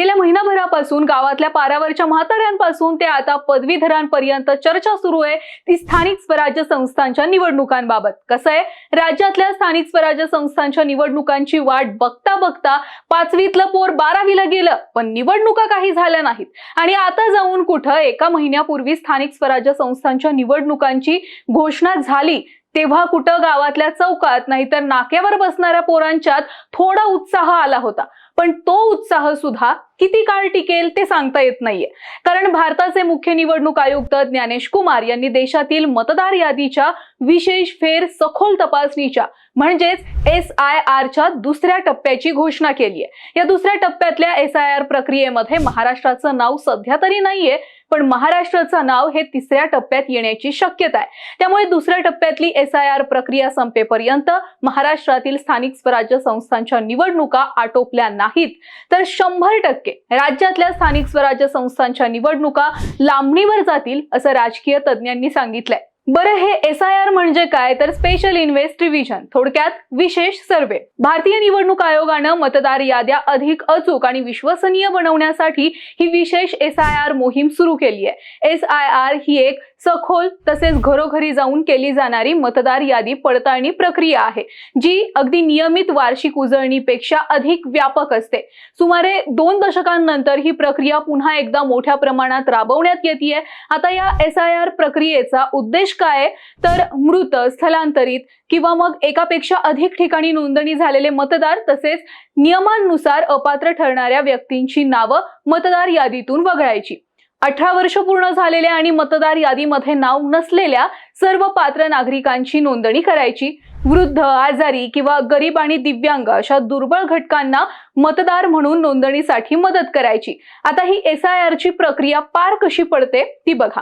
गेल्या महिनाभरापासून गावातल्या पारावरच्या म्हाताऱ्यांपासून ते आता पदवीधरांपर्यंत चर्चा सुरू आहे. ती स्थानिक स्वराज्य संस्थांच्या निवडणुकांबाबत. कसं आहे? राज्यातल्या स्थानिक स्वराज्य संस्थांच्या निवडणुकांची वाट बघता बघता पाचवीतलं पोर बारावीला गेलं पण निवडणुका काही झाल्या नाहीत. आणि आता जाऊन कुठं एका महिन्यापूर्वी स्थानिक स्वराज्य संस्थांच्या निवडणुकांची घोषणा झाली तेव्हा कुठं गावातल्या चौकात नाहीतर नाक्यावर बसणाऱ्या पोरांच्यात थोडा उत्साह आला होता. पण तो उत्साह सुद्धा किती काळ टिकेल ते सांगता येत नाहीये. कारण भारताचे मुख्य निवडणूक आयुक्त ज्ञानेश कुमार यांनी देशातील मतदार यादीच्या विशेष फेर सखोल तपासणीच्या म्हणजेच एस आय आरच्या दुसऱ्या टप्प्याची घोषणा केली आहे या दुसऱ्या टप्प्यातल्या एस आय आर प्रक्रियेमध्ये महाराष्ट्राचं नाव सध्या तरी नाहीये पण महाराष्ट्राचं नाव हे तिसऱ्या टप्प्यात येण्याची शक्यता आहे. त्यामुळे दुसऱ्या टप्प्यातली एस आय आर प्रक्रिया संपेपर्यंत महाराष्ट्रातील स्थानिक स्वराज्य संस्थांच्या निवडणुका आटोपल्या नाहीत. तर शंभर टक्के राज्यातल्या स्थानिक स्वराज्य संस्थांच्या निवडणुका लांबणीवर जातील असं राजकीय तज्ज्ञांनी सांगितलंय. बरं हे एस आय आर म्हणजे काय? तर स्पेशल इन्व्हेस्ट रिव्हिजन थोडक्यात विशेष सर्वे. भारतीय निवडणूक आयोगानं मतदार याद्या अधिक अचूक आणि विश्वसनीय बनवण्यासाठी ही विशेष एस आय आर मोहीम सुरू केली आहे. एस आय आर ही एक सखोल तसेच घरोघरी जाऊन केली जाणारी मतदार यादी पडताळणी प्रक्रिया आहे जी अगदी नियमित वार्षिक उजळणीपेक्षा अधिक व्यापक असते. सुमारे दोन दशकांनंतर ही प्रक्रिया पुन्हा एकदा मोठ्या प्रमाणात राबवण्यात येते आता या एस आय आर प्रक्रियेचा उद्देश काय आहे? तर मृत स्थलांतरित किंवा मग एकापेक्षा अधिक ठिकाणी नोंदणी झालेले मतदार तसेच नियमांनुसार अपात्र ठरणाऱ्या व्यक्तींची नावं मतदार यादीतून वगळायची. अठरा वर्ष पूर्ण झालेल्या आणि मतदार यादीमध्ये नाव नसलेल्या सर्व पात्र नागरिकांची नोंदणी करायची. वृद्ध आजारी किंवा गरीब आणि दिव्यांग अशा दुर्बळ घटकांना मतदार म्हणून नोंदणीसाठी मदत करायची. आता ही एस आय आर ची प्रक्रिया पार कशी पडते ती बघा.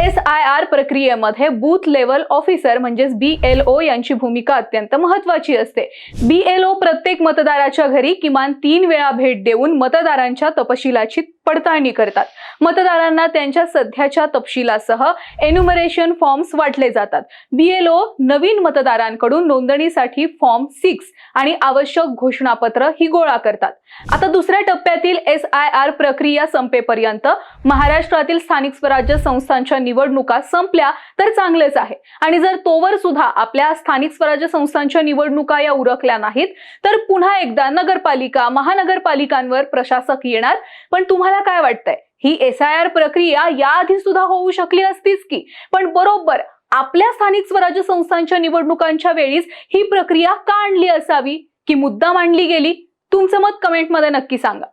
एस आय आर प्रक्रियेमध्ये बूथ लेवल ऑफिसर म्हणजेच बी एल ओ यांची भूमिका अत्यंत महत्वाची असते. बी एल ओ प्रत्येक मतदाराच्या घरी किमान तीन वेळा भेट देऊन मतदारांच्या तपशिलाची पडताळणी करतात. मतदारांना त्यांच्या सध्याच्या तपशिलासह एन्युमरेशन फॉर्म्स वाटले जातात. बीएलओ नवीन मतदारांकडून नोंदणीसाठी फॉर्म सिक्स आणि आवश्यक घोषणापत्र ही गोळा करतात. आता दुसऱ्या टप्प्यातील एस आय आर प्रक्रिया संपेपर्यंत महाराष्ट्रातील स्थानिक स्वराज्य संस्थांच्या निवडणुका संपल्या तर चांगलेच आहे. आणि जर तोवर सुद्धा आपल्या स्थानिक स्वराज्य संस्थांच्या निवडणुका या उरकल्या नाहीत तर पुन्हा एकदा नगरपालिका महानगरपालिकांवर प्रशासक येणार. पण तुम्हाला तुम्हाला काय वाटतंय? ही एस आय आर प्रक्रिया याआधी सुद्धा होऊ शकली असतीच की? पण बरोबर आपल्या स्थानिक स्वराज्य संस्थांच्या निवडणुकांच्या वेळीच ही प्रक्रिया का आणली असावी? की मुद्दा मांडली गेली? तुमचं मत कमेंटमध्ये नक्की सांगा.